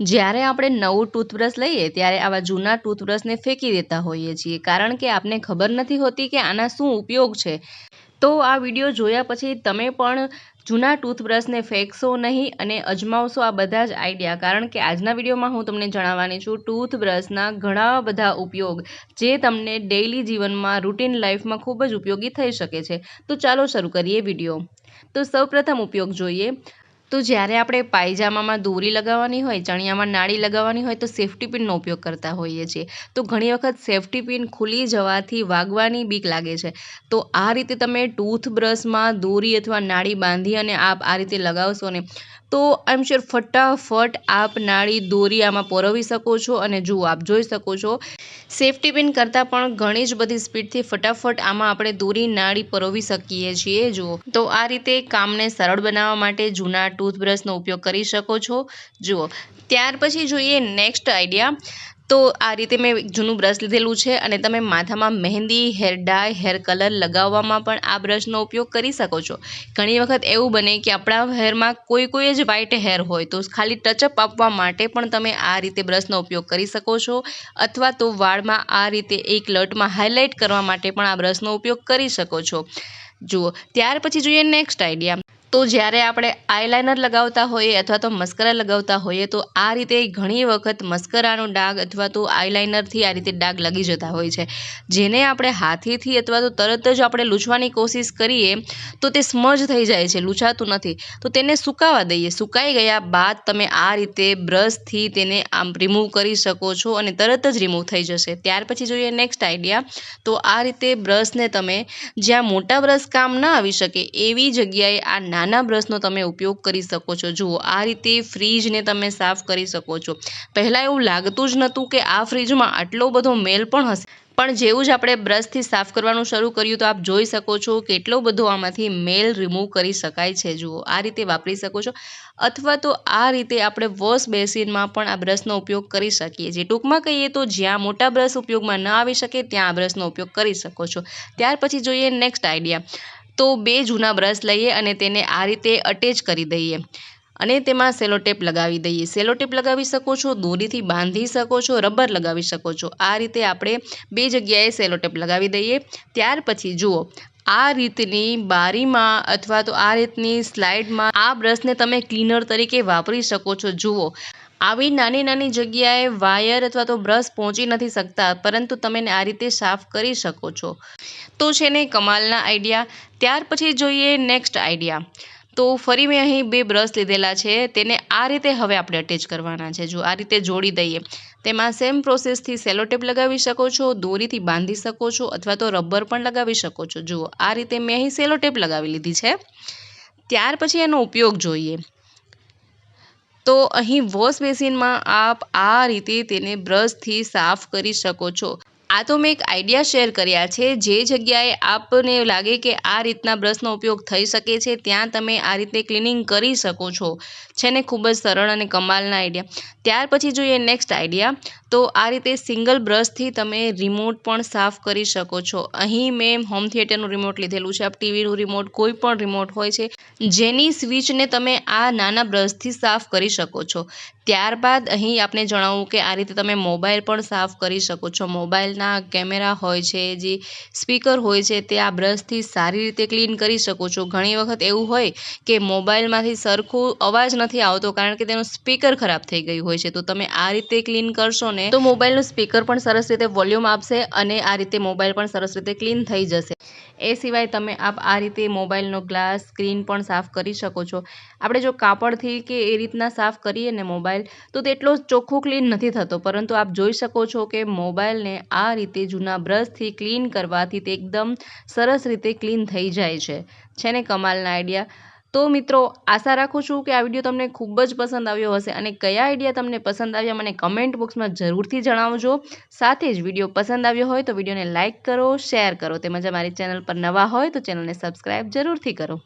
જ્યારે આપણે નવું ટૂથબ્રશ લઈએ ત્યારે આવા જૂના ટૂથબ્રશને ફેંકી દેતા હોઈએ છીએ, કારણ કે આપને ખબર નથી હોતી કે આના શું ઉપયોગ છે. તો આ વીડિયો જોયા પછી તમે પણ જૂના ટૂથબ્રશને ફેંકશો નહીં અને અજમાવશો આ બધા જ આઈડિયા, કારણ કે આજના વિડીયોમાં હું તમને જણાવવાની છું ટૂથબ્રશના ઘણા બધા ઉપયોગ જે તમને ડેઇલી જીવનમાં, રૂટીન લાઈફમાં ખૂબ જ ઉપયોગી થઈ શકે છે. તો ચાલો શરૂ કરીએ વીડિયો. તો સૌપ્રથમ ઉપયોગ જોઈએ. તો જ્યારે આપણે પાયજામામાં દોરી લગાવવાની હોય, ચણિયામાં નાળી લગાવવાની હોય, તો સેફ્ટી પિનનો ઉપયોગ કરતા હોઈએ છીએ. તો ઘણી વખત સેફ્ટી પિન ખુલી જવાથી વાગવાની બીક લાગે છે. તો આ રીતે તમે ટૂથબ્રશમાં દોરી અથવા નાળી બાંધી અને આપ આ રીતે લગાવશો ને, તો આઈ એમ શ્યોર ફટાફટ આપ નાળી દોરી આમાં પરોવી શકો છો અને જુઓ આપ જોઈ શકો છો સેફ્ટી પિન કરતાં પણ ઘણી જ બધી સ્પીડથી ફટાફટ આમાં આપણે દોરી નાળી પરોવી શકીએ છીએ. જુઓ. તો આ રીતે કામને સરળ બનાવવા માટે જૂના ટૂથબ્રશનો ઉપયોગ કરી શકો છો. જુઓ, ત્યાર પછી જોઈએ નેક્સ્ટ આઈડિયા તો આ રીતે મેં જૂનું બ્રશ લીધેલું છે અને તમે માથામાં mehndi hair dye hair colour લગાવવામાં પણ આ બ્રશનો ઉપયોગ કરી શકો છો. ઘણી વખત એવું બને કે આપણા હેરમાં કોઈ કોઈ જ વ્હાઇટ હેર હોય તો ખાલી ટચઅપ આપવા માટે પણ તમે આ રીતે બ્રશનો ઉપયોગ કરી શકો છો અથવા તો વાળમાં આ રીતે એક લટમાં હાઇલાઇટ કરવા માટે પણ આ બ્રશનો ઉપયોગ કરી શકો છો. જુઓ, ત્યાર પછી જોઈએ નેક્સ્ટ આઈડિયા તો જ્યારે આપણે આઈલાઇનર લગાવતા હોઈએ અથવા તો મસ્કરા લગાવતા હોઈએ, તો આ રીતે ઘણી વખત મસ્કરાનો ડાઘ અથવા તો આઈલાઇનરથી આ રીતે ડાઘ લગી જતા હોય છે. જેને આપણે હાથેથી અથવા તો તરત જ આપણે લૂછવાની કોશિશ કરીએ, તો તે સ્મજ થઈ જાય છે, લૂછાતું નથી. તો તેને સુકાવા દઈએ. સુકાઈ ગયા બાદ તમે આ રીતે બ્રશથી તેને આમ રિમૂવ કરી શકો છો અને તરત જ રિમૂવ થઈ જશે. ત્યાર પછી જોઈએ નેક્સ્ટ આઈડિયા તો આ રીતે બ્રશને તમે જ્યાં મોટા બ્રશ કામ ન આવી શકે, એવી જગ્યાએ આ નાના બ્રશનો તમે ઉપયોગ કરી શકો છો. જુઓ, આ રીતે ફ્રીજને તમે સાફ કરી શકો છો. પહેલાં એવું લાગતું જ નહોતું કે આ ફ્રીજમાં આટલો બધો મેલ પણ હશે. પણ જેવું જ આપણે બ્રશથી સાફ કરવાનું શરૂ કર્યું તો આપ જોઈ શકો છો કેટલો બધો આમાંથી મેલ રિમૂવ કરી શકાય છે. જુઓ, આ રીતે વાપરી શકો છો. અથવા તો આ રીતે આપણે વોશ બેસિનમાં પણ આ બ્રશનો ઉપયોગ કરી શકીએ છીએ. ટૂંકમાં કહીએ તો જ્યાં મોટા બ્રશ ઉપયોગમાં ન આવી શકે, ત્યાં આ બ્રશનો ઉપયોગ કરી શકો છો. ત્યાર પછી જોઈએ નેક્સ્ટ આઈડિયા. તો બે જૂના બ્રશ લઈએ અને તેને આ રીતે અટેચ કરી દઈએ. અને તેમાં સેલોટેપ લગાવી દઈએ. સેલોટેપ લગાવી શકો છો, દોરીથી બાંધી શકો છો, રબર લગાવી શકો છો. આ રીતે આપણે બે જગ્યાએ સેલોટેપ લગાવી દઈએ. ત્યાર પછી જુઓ, આ રીતની બારીમાં અથવા તો આ રીતની સ્લાઇડમાં આ બ્રશને તમે ક્લીનર તરીકે વાપરી શકો છો. જુઓ આવી નાની નાની જગ્યાએ વાયર અથવા તો બ્રશ પહોંચી નથી શકતા, પરંતુ તમે આ રીતે સાફ કરી શકો છો. તો છે ને કમાલના આઈડિયા. ત્યાર પછી જોઈએ નેક્સ્ટ આઈડિયા. તો ફરી મેં અહીં બે બ્રશ લીધેલા છે, તેને આ રીતે હવે આપણે અટેચ કરવાના છે. જો આ રીતે જોડી દઈએ, તેમાં સેમ પ્રોસેસથી સેલોટેપ લગાવી શકો છો, દોરીથી બાંધી શકો છો, અથવા તો રબર પણ લગાવી શકો છો. જુઓ, આ રીતે મેં અહીં સેલોટેપ લગાવી લીધી છે. ત્યાર પછી એનો ઉપયોગ જોઈએ. તો અહીં વોશ બેસિનમાં આપ આ રીતે તેને બ્રશથી સાફ કરી શકો છો. આ તો મેં એક આઈડિયા શેર કર્યા છે. જે જગ્યાએ આપને લાગે કે આ રીતના બ્રશનો ઉપયોગ થઈ શકે છે, ત્યાં તમે આ રીતે ક્લિનિંગ કરી શકો છો. છે ને? ખૂબ જ સરળ અને કમાલના આઈડિયા ત્યાર પછી જોઈએ નેક્સ્ટ આઈડિયા તો આ રીતે સિંગલ બ્રશથી તમે રિમોટ પણ સાફ કરી શકો છો. અહીં મેં હોમ થિયેટરનું રિમોટ લીધેલું છે. આપ ટીવીનું રિમોટ કોઈ પણ રિમોટ હોય છે, જેની સ્વિચને તમે આ નાના બ્રશથી સાફ કરી શકો છો. ત્યારબાદ અહીં આપણે જણાવું કે આ રીતે તમે મોબાઈલ પણ સાફ કરી શકો છો. મોબાઈલના કેમેરા હોય છે, જે સ્પીકર હોય છે, તે આ બ્રશથી સારી રીતે ક્લીન કરી શકો છો. ઘણી વખત એવું હોય કે મોબાઈલમાંથી સરખું અવાજ નથી આવતો કારણ કે તેનું સ્પીકર ખરાબ થઈ ગયું હોય છે. તો તમે આ રીતે ક્લીન કરશો ને તો મોબાઈલનું સ્પીકર પણ સરસ રીતે વોલ્યુમ આપશે અને આ રીતે મોબાઈલ પણ સરસ રીતે ક્લીન થઈ જશે. એ સિવાય તમે આપ આ રીતે મોબાઈલનો ગ્લાસ સ્ક્રીન પણ સાફ કરી શકો છો. આપણે જો કાપડથી કે એ રીતના સાફ કરીએ ને મોબાઈલ તો તેટલો ચોખ્ખો ક્લીન નથી થતો. પરંતુ આપ જોઈ શકો છો કે મોબાઈલને આ રીતે જૂના બ્રશથી ક્લીન કરવાથી તે એકદમ સરસ રીતે ક્લીન થઈ જાય છે. છે ને કમાલના આઈડિયા તો મિત્રો, આશા રાખું છું કે આ વીડિયો તમને ખૂબ જ પસંદ આવ્યો હશે અને કયા આઈડિયા તમને પસંદ આવ્યા મને કમેન્ટ બોક્સમાં જરૂરથી જણાવજો. સાથે જ વીડિયો પસંદ આવ્યો હોય તો વિડીયોને લાઇક કરો શેર કરો. તેમજ અમારી ચેનલ પર નવા હોય તો ચેનલને સબસ્ક્રાઈબ જરૂરથી કરો.